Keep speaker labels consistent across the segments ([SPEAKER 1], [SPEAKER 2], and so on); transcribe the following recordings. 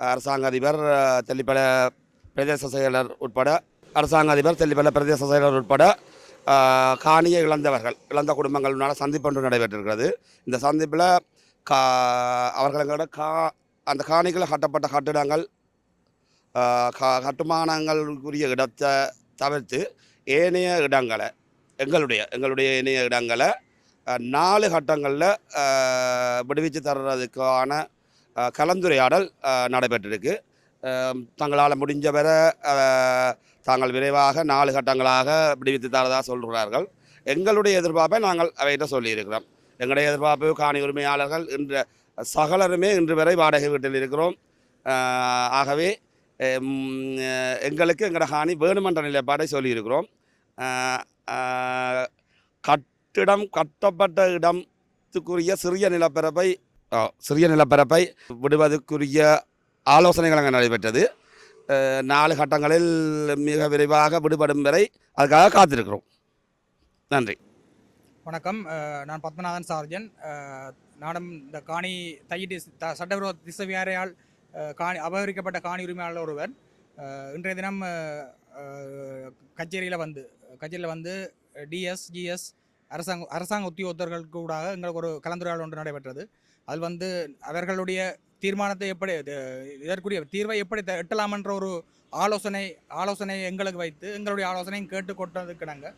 [SPEAKER 1] அரசாங்க அதிபர் தெல்லிப்பல பிரதேச செயலர் உட்பட அரசாங்க அதிபர் தெல்லிப்பல பிரதேச செயலர் உட்பட காணியை இழந்தவர்கள் இழந்த குடும்பங்களுனால சந்திப்பு ஒன்று நடைபெற்றிருக்கிறது. இந்த சந்திப்பில் கா அவர்களோட கா அந்த காணிகளில் கட்டப்பட்ட கட்டிடங்கள் க- கட்டுமானங்களுக்குரிய இடத்தை தவிர்த்து ஏனைய இடங்களை எங்களுடைய எங்களுடைய ஏனைய இடங்களை நாலு கட்டங்களில் விடுவிச்சு தர்றதுக்கான கலந்துரையாடல் நடைபெற்றிருக்கு. தங்களால் முடிஞ்ச வரை தாங்கள் விரைவாக நாலு கட்டங்களாக விடுவித்து தரதாக சொல்கிறார்கள் எங்களுடைய எதிர்பார்ப்பை நாங்கள் அவைகிட்ட சொல்லியிருக்கிறோம். எங்களுடைய எதிர்பார்ப்பு காணி உரிமையாளர்கள் இன்று சகலருமே இன்று வரை வாடகை வீட்டில் இருக்கிறோம். ஆகவே எங்களுக்கு எங்களோட காணி வேணுமன்ற நிலைப்பாடை சொல்லியிருக்கிறோம். கட்டிடம் கட்டப்பட்ட இடத்துக்குரிய சிறிய நிலப்பரப்பை சிறிய நிலப்பரப்பை விடுவதற்குரிய ஆலோசனைகள் அங்கே நடைபெற்றது. நாலு கட்டங்களில் மிக விரைவாக விடுபடும் வரை அதுக்காக காத்திருக்கிறோம். நன்றி.
[SPEAKER 2] வணக்கம். நான் பத்மநாதன் சார்ஜன். நானும் இந்த காணி தையிட்டு த- சட்டவிரோத திசைவியாரையால் காணி அபகரிக்கப்பட்ட காணி உரிமையாளர் ஒருவர் இன்றைய தினம் கச்சேரியில் வந்து கச்சேரியில் வந்து டிஎஸ் ஜிஎஸ் அரசாங்க அரசாங்க உத்தியோகத்தர்களுக்கு கூடாக எங்களுக்கு ஒரு கலந்துரையாடல் ஒன்று நடைபெற்றது. அது வந்து அவர்களுடைய தீர்மானத்தை எப்படி இதற்குரிய தீர்வை எப்படி த- எட்டலாம் என்ற ஒரு ஆலோசனை ஆலோசனை எங்களுக்கு வைத்து எங்களுடைய ஆலோசனையும் கேட்டு கொட்டதுக்கு நாங்கள்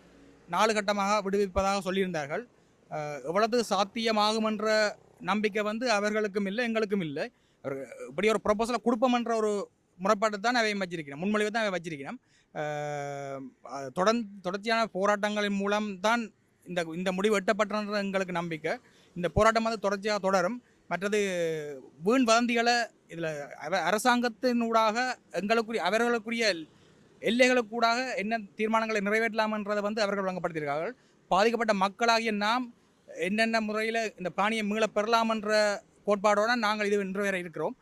[SPEAKER 2] நாலு கட்டமாக விடுவிப்பதாக சொல்லியிருந்தார்கள். எவ்வளவு சாத்தியமாகும் என்ற நம்பிக்கை வந்து அவர்களுக்கும் இல்லை எங்களுக்கும் இல்லை. இப்படி ஒரு ப்ரொபோசலை கொடுப்போம்ன்ற ஒரு முறைப்பாட்டை தான் அவை வச்சிருக்கிறோம். முன்மொழிவை தான் அவை வச்சிருக்கிறோம். அஹ் தொடர்ந்து தொடர்ச்சியான போராட்டங்களின் மூலம் தான் இந்த இந்த முடிவு எட்டப்பட்டன்ற எங்களுக்கு நம்பிக்கை. இந்த போராட்டம் வந்து தொடர்ச்சியாக தொடரும். மற்றது வீண் வதந்திகளை இதில் அரசாங்கத்தினூடாக எங்களுக்குரிய அவர்களுக்குரிய எல்லைகளுக்கூடாக என்ன தீர்மானங்களை நிறைவேற்றலாம்ன்றதை வந்து அவர்கள் வழங்கப்படுத்தியிருக்கார்கள். பாதிக்கப்பட்ட மக்களாகிய நாம் என்னென்ன முறையில் இந்த பாணியை மீள பெறலாம்ன்ற கோட்பாடோடு நாங்கள் இது இன்று வேற இருக்கிறோம்.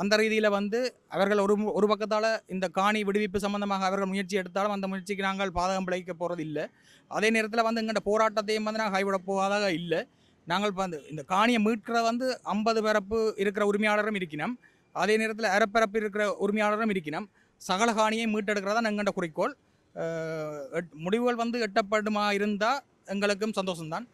[SPEAKER 2] அந்த ரீதியில் வந்து அவர்கள் ஒரு ஒரு பக்கத்தால் இந்த காணி விடுவிப்பு சம்பந்தமாக அவர்கள் முயற்சி எடுத்தாலும் அந்த முயற்சிக்கு நாங்கள் பாதகம் விளைவிக்க போகிறது இல்லை அதே நேரத்தில் வந்து எங்கள்கிட்ட போராட்டத்தையும் வந்து நாங்கள் கைவிட போவதாக இல்லை. நாங்கள் இப்போ வந்து இந்த காணியை மீட்கிற வந்து ஐம்பது பரப்பு இருக்கிற உரிமையாளரும் இருக்கணும் அதே நேரத்தில் அறப்பரப்பு இருக்கிற உரிமையாளரும் இருக்கணும் சகல காணியை மீட்டெடுக்கிறதா எங்கள்கிட்ட குறிக்கோள். எட்- முடிவுகள் வந்து எட்டப்படுமா இருந்தால் எங்களுக்கும் சந்தோஷம்தான்.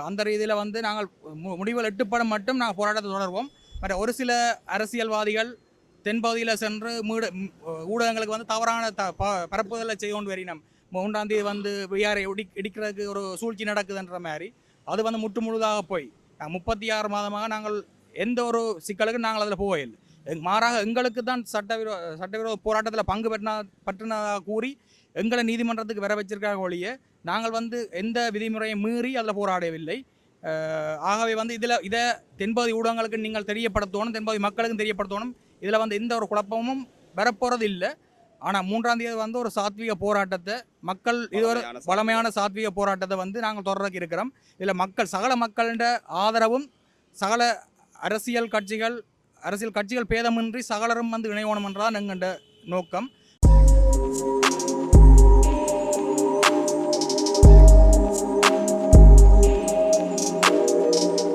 [SPEAKER 2] அந்த ரீதியில் வந்து நாங்கள் மு- முடிவுகள் எட்டுப்படும் மட்டும் நாங்கள் போராட்டத்தை தொடர்வோம். மற்ற ஒரு சில அரசியல்வாதிகள் தென்பகுதியில் சென்று மீட ஊடகங்களுக்கு வந்து தவறான த ப- பரப்புதலை செய்து கொண்டு வரினோம் மூன்றாம் தேதி வந்து விஆரை இடி இடிக்கிறதுக்கு ஒரு சூழ்ச்சி நடக்குதுன்ற மாதிரி. அது வந்து முற்று முழுதாக போய். முப்பத்தி ஆறு மாதமாக நாங்கள் எந்த ஒரு சிக்கலுக்கும் நாங்கள் அதில் போகவில்லை மாறாக எங்களுக்கு தான் சட்டவிரோ சட்டவிரோத போராட்டத்தில் பங்கு பெற்றினா பற்றினதாக கூறி எங்களை நீதிமன்றத்துக்கு வர வச்சிருக்காங்க ஒழிய நாங்கள் வந்து எந்த விதிமுறையை மீறி அதில் போராடவில்லை. ஆகவே வந்து இதில் இதை தென்பகுதி ஊடகங்களுக்கு நீங்கள் தெரியப்படுத்தணும் தென்பகுதி மக்களுக்கும் தெரியப்படுத்தணும். இதில் வந்து எந்த ஒரு குழப்பமும் வரப்போகிறது இல்லை ஆனால் மூன்றாம் தேதி வந்து ஒரு சாத்விக போராட்டத்தை மக்கள் இது ஒரு வளமையான சாத்விக போராட்டத்தை வந்து நாங்கள் தொடர்றதுக்கு இருக்கிறோம். இதில் மக்கள் சகல மக்களிட ஆதரவும் சகல அரசியல் கட்சிகள் அரசியல் கட்சிகள் பேதமின்றி சகலரும் வந்து இணைவோணும் என்றதான் எங்கள்ட நோக்கம்.